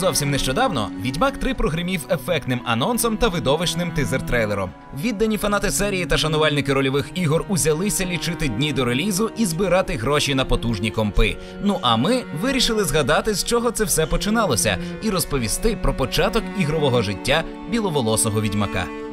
Зовсім нещодавно Відьмак 3 прогримів ефектним анонсом та видовищним тизер-трейлером. Віддані фанати серії та шанувальники рольових ігор узялися лічити дні до релізу і збирати гроші на потужні компи. Ну а ми вирішили згадати, з чого це все починалося, і розповісти про початок ігрового життя біловолосого відьмака.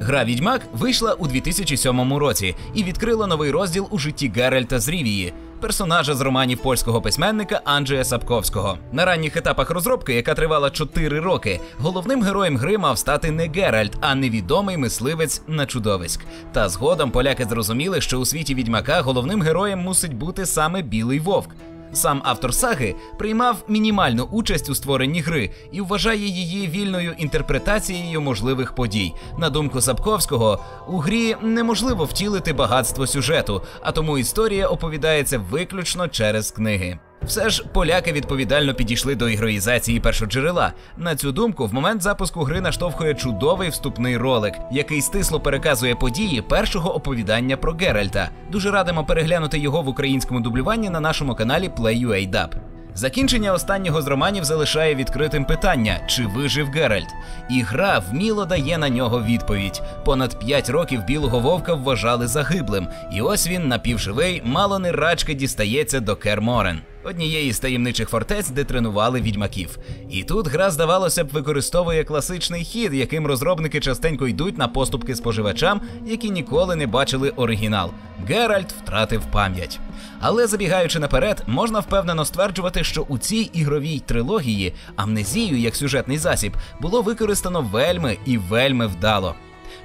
Гра Відьмак вийшла у 2007 році і відкрила новий розділ у житті Геральта з Рівії, персонажа з романів польського письменника Анджея Сапковського. На ранніх етапах розробки, яка тривала 4 роки, головним героєм гри мав стати не Геральт, а невідомий мисливець на чудовиськ. Та згодом поляки зрозуміли, що у світі відьмака головним героєм мусить бути саме білий вовк. Сам автор саги приймав мінімальну участь у створенні гри і вважає її вільною інтерпретацією можливих подій. На думку Сапковського, у грі неможливо втілити багатство сюжету, а тому історія оповідається виключно через книги. Все ж поляки відповідально підійшли до ігроїзації першоджерела. На цю думку, в момент запуску гри наштовхує чудовий вступний ролик, який стисло переказує події першого оповідання про Геральта. Дуже радимо переглянути його в українському дублюванні на нашому каналі PlayUADub. Закінчення останнього з романів залишає відкритим питання, чи вижив Геральт. І гра вміло дає на нього відповідь. Понад п'ять років білого вовка вважали загиблим, і ось він напівживий, мало не рачки дістається до Керморен, однієї з таємничих фортець, де тренували відьмаків. І тут гра, здавалося б, використовує класичний хід, яким розробники частенько йдуть на поступки споживачам, які ніколи не бачили оригінал. Геральт втратив пам'ять. Але забігаючи наперед, можна впевнено стверджувати, що у цій ігровій трилогії амнезію як сюжетний засіб було використано вельми і вельми вдало.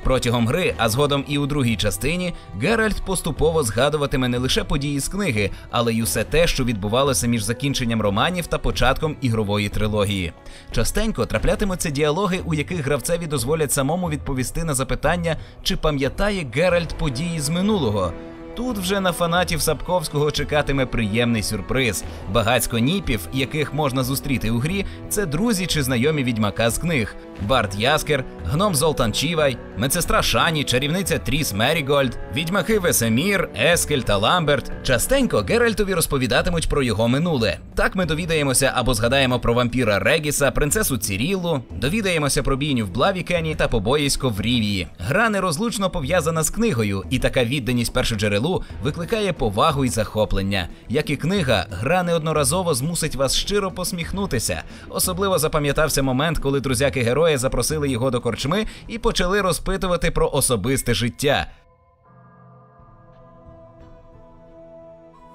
Протягом гри, а згодом і у другій частині, Геральт поступово згадуватиме не лише події з книги, але й усе те, що відбувалося між закінченням романів та початком ігрової трилогії. Частенько траплятимуться діалоги, у яких гравцеві дозволять самому відповісти на запитання, чи пам'ятає Геральт події з минулого. Тут вже на фанатів Сапковського чекатиме приємний сюрприз. Багацько ніпів, яких можна зустріти у грі, це друзі чи знайомі відьмака з книг: Барт Яскер, гном Золтан Чівай, медсестра Шані, чарівниця Тріс Мерігольд, відьмаки Весемір, Ескель та Ламберт. Частенько Геральтові розповідатимуть про його минуле. Так ми довідаємося або згадаємо про вампіра Регіса, принцесу Ціріллу, довідаємося про бійню в Блавікені та побоїсько в Рівії. Гра нерозлучно пов'язана з книгою, і така відданість першоджерелу викликає повагу і захоплення. Як і книга, гра неодноразово змусить вас щиро посміхнутися. Особливо запам'ятався момент, коли друзяки героя запросили його до корчми і почали розпитувати про особисте життя.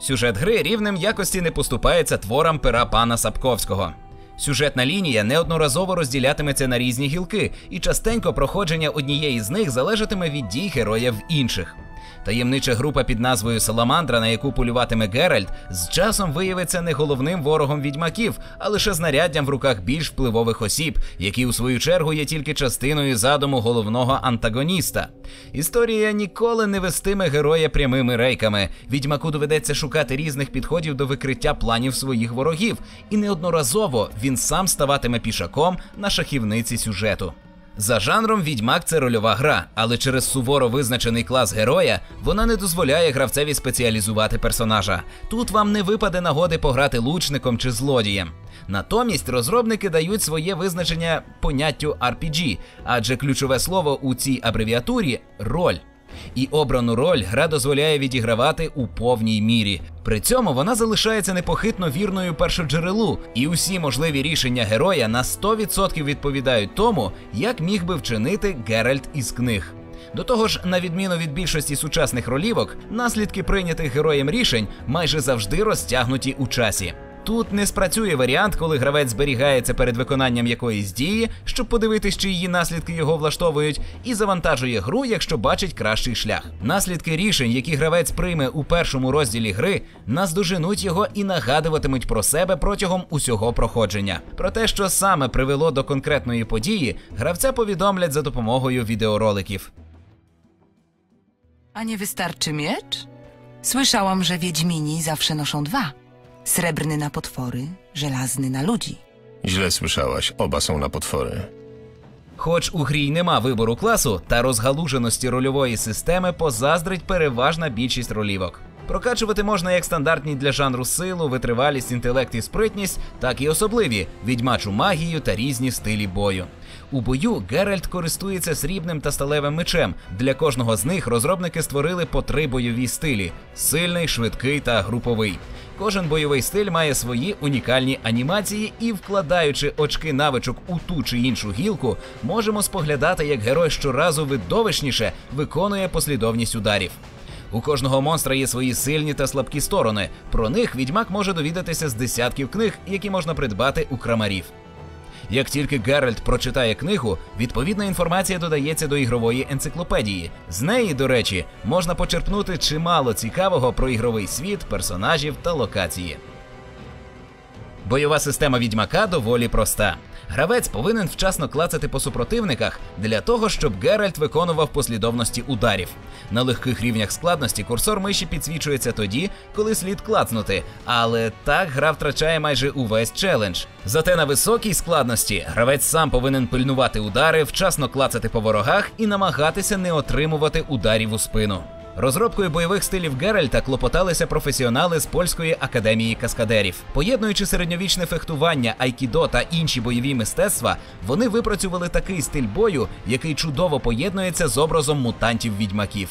Сюжет гри рівнем якості не поступається творам пера пана Сапковського. Сюжетна лінія неодноразово розділятиметься на різні гілки, і частенько проходження однієї з них залежатиме від дій героя в інших. Таємнича група під назвою Саламандра, на яку полюватиме Геральт, з часом виявиться не головним ворогом відьмаків, а лише знаряддям в руках більш впливових осіб, які у свою чергу є тільки частиною задуму головного антагоніста. Історія ніколи не вестиме героя прямими рейками. Відьмаку доведеться шукати різних підходів до викриття планів своїх ворогів, і неодноразово він сам ставатиме пішаком на шахівниці сюжету. За жанром відьмак це рольова гра, але через суворо визначений клас героя вона не дозволяє гравцеві спеціалізувати персонажа. Тут вам не випаде нагоди пограти лучником чи злодієм. Натомість розробники дають своє визначення поняттю RPG, адже ключове слово у цій абревіатурі роль. І обрану роль гра дозволяє відігравати у повній мірі. При цьому вона залишається непохитно вірною першоджерелу, і усі можливі рішення героя на 100% відповідають тому, як міг би вчинити Геральт із книг. До того ж, на відміну від більшості сучасних ролівок, наслідки прийнятих героєм рішень майже завжди розтягнуті у часі. Тут не спрацює варіант, коли гравець зберігається перед виконанням якоїсь дії, щоб подивитись, чи її наслідки його влаштовують, і завантажує гру, якщо бачить кращий шлях. Наслідки рішень, які гравець прийме у першому розділі гри, наздоженуть його і нагадуватимуть про себе протягом усього проходження. Про те, що саме привело до конкретної події, гравця повідомлять за допомогою відеороликів. A nie wystarczy miecz? Słyszałam, że wiedźmini zawsze noszą dwa. Srebrny na potwory, żelazny na ludzi. Źle słyszałaś, oba są na potwory. Хоч у грі й нема вибору класу та розгалуженості рольової системи позаздрить переважна більшість ролівок. Прокачувати можна як стандартні для жанру силу, витривалість, інтелект і спритність, так і особливі відьмачу магію та різні стилі бою. У бою Геральт користується срібним та сталевим мечем. Для кожного з них розробники створили по три бойові стилі: сильний, швидкий та груповий. Кожен бойовий стиль має свої унікальні анімації, і, вкладаючи очки навичок у ту чи іншу гілку, можемо споглядати, як герой щоразу видовищніше виконує послідовність ударів. У кожного монстра є свої сильні та слабкі сторони. Про них відьмак може довідатися з десятків книг, які можна придбати у крамарів. Як тільки Геральт прочитає книгу, відповідна інформація додається до ігрової енциклопедії. З неї, до речі, можна почерпнути чимало цікавого про ігровий світ, персонажів та локації. Бойова система відьмака доволі проста. Гравець повинен вчасно клацати по супротивниках для того, щоб Геральт виконував послідовності ударів. На легких рівнях складності курсор миші підсвічується тоді, коли слід клацнути, але так гра втрачає майже увесь челендж. Зате на високій складності гравець сам повинен пильнувати удари, вчасно клацати по ворогах і намагатися не отримувати ударів у спину. Розробкою бойових стилів Геральта клопоталися професіонали з польської академії каскадерів. Поєднуючи середньовічне фехтування, айкідо та інші бойові мистецтва, вони випрацювали такий стиль бою, який чудово поєднується з образом мутантів-відьмаків.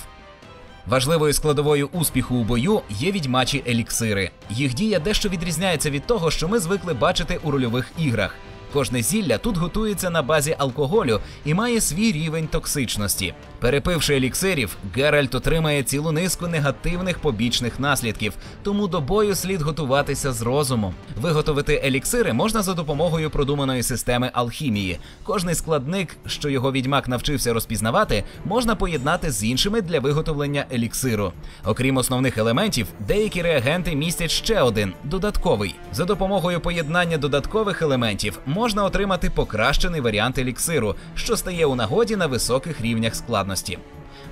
Важливою складовою успіху у бою є відьмачі еліксири. Їх дія дещо відрізняється від того, що ми звикли бачити у рольових іграх. Кожне зілля тут готується на базі алкоголю і має свій рівень токсичності. Перепивши еліксирів, Геральт отримає цілу низку негативних побічних наслідків, тому до бою слід готуватися з розумом. Виготовити еліксири можна за допомогою продуманої системи алхімії. Кожний складник, що його відьмак навчився розпізнавати, можна поєднати з іншими для виготовлення еліксиру. Окрім основних елементів, деякі реагенти містять ще один додатковий. За допомогою поєднання додаткових елементів можна отримати покращений варіант еліксиру, що стає у нагоді на високих рівнях складності.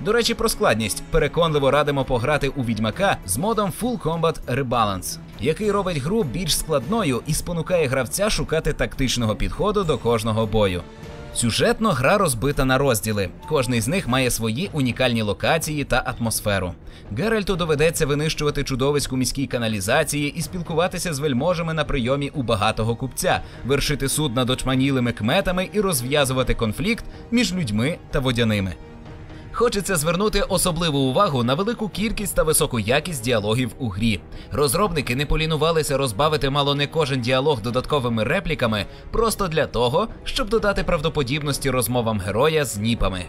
До речі, про складність переконливо радимо пограти у відьмака з модом Full Combat Rebalance, який робить гру більш складною і спонукає гравця шукати тактичного підходу до кожного бою. Сюжетно гра розбита на розділи. Кожний з них має свої унікальні локації та атмосферу. Геральту доведеться винищувати чудовиську міській каналізації і спілкуватися з вельможами на прийомі у багатого купця, вершити суд над очманілими кметами і розв'язувати конфлікт між людьми та водяними. Хочеться звернути особливу увагу на велику кількість та високу якість діалогів у грі. Розробники не полінувалися розбавити мало не кожен діалог додатковими репліками, просто для того, щоб додати правдоподібності розмовам героя з ніпами.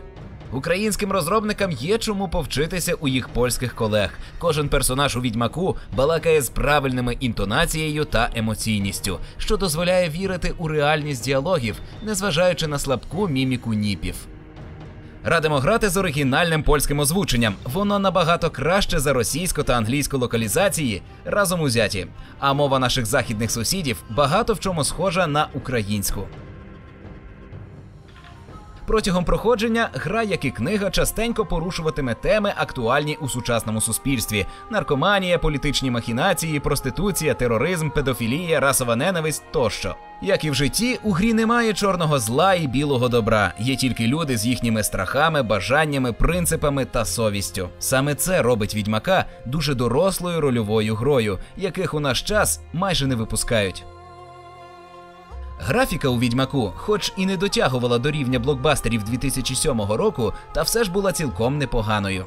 Українським розробникам є чому повчитися у їх польських колег. Кожен персонаж у відьмаку балакає з правильними інтонацією та емоційністю, що дозволяє вірити у реальність діалогів, незважаючи на слабку міміку ніпів. Радимо грати з оригінальним польським озвученням. Воно набагато краще за російську та англійську локалізації разом узяті. А мова наших західних сусідів багато в чому схожа на українську. Протягом проходження гра, як і книга, частенько порушуватиме теми, актуальні у сучасному суспільстві: наркоманія, політичні махінації, проституція, тероризм, педофілія, расова ненависть тощо. Як і в житті, у грі немає чорного зла і білого добра. Є тільки люди з їхніми страхами, бажаннями, принципами та совістю. Саме це робить відьмака дуже дорослою рольовою грою, яких у наш час майже не випускають. Графіка у відьмаку, хоч і не дотягувала до рівня блокбастерів 2007 року, та все ж була цілком непоганою.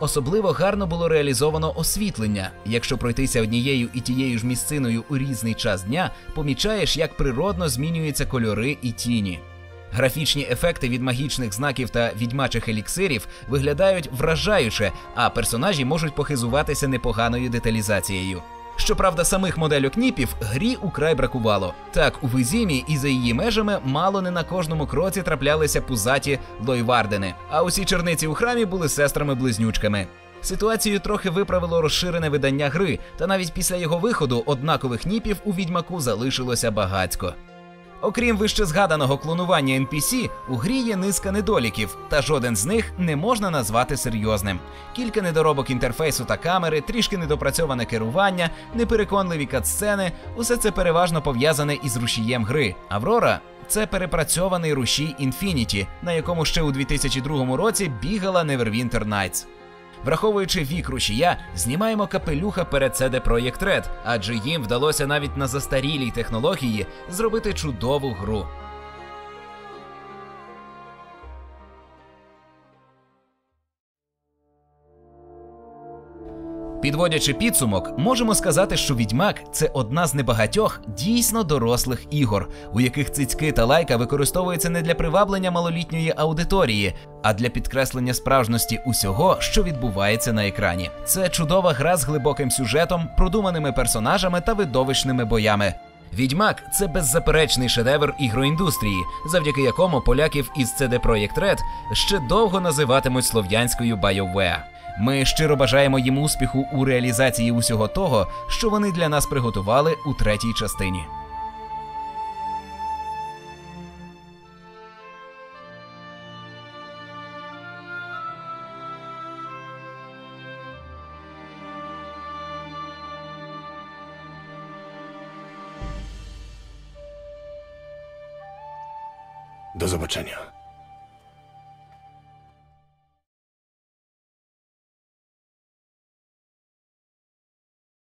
Особливо гарно було реалізовано освітлення. Якщо пройтися однією і тією ж місциною у різний час дня, помічаєш, як природно змінюються кольори і тіні. Графічні ефекти від магічних знаків та відьмачих еліксирів виглядають вражаюче, а персонажі можуть похизуватися непоганою деталізацією. Щоправда, самих модельок ніпів грі украй бракувало. Так, у Визімі і за її межами мало не на кожному кроці траплялися пузаті лойвардини, а усі черниці у храмі були сестрами-близнючками. Ситуацію трохи виправило розширене видання гри, та навіть після його виходу однакових ніпів у відьмаку залишилося багацько. Окрім вищезгаданого клонування NPC, у грі є низка недоліків, та жоден з них не можна назвати серйозним. Кілька недоробок інтерфейсу та камери, трішки недопрацьоване керування, непереконливі катсцени – усе це переважно пов'язане із рушієм гри. Аврора це перепрацьований рушій Infinity, на якому ще у 2002 році бігала Neverwinter Nights. Враховуючи вік рушія, знімаємо капелюха перед CD Projekt Red, адже їм вдалося навіть на застарілій технології зробити чудову гру. Підводячи підсумок, можемо сказати, що Відьмак це одна з небагатьох дійсно дорослих ігор, у яких цицьки та лайка використовуються не для приваблення малолітньої аудиторії, а для підкреслення справжності усього, що відбувається на екрані. Це чудова гра з глибоким сюжетом, продуманими персонажами та видовищними боями. Відьмак це беззаперечний шедевр ігроіндустрії, завдяки якому поляків із CD Projekt Red ще довго називатимуть слов'янською BioWare. Ми щиро бажаємо їм успіху у реалізації усього того, що вони для нас приготували у третій частині. Do zobaczenia.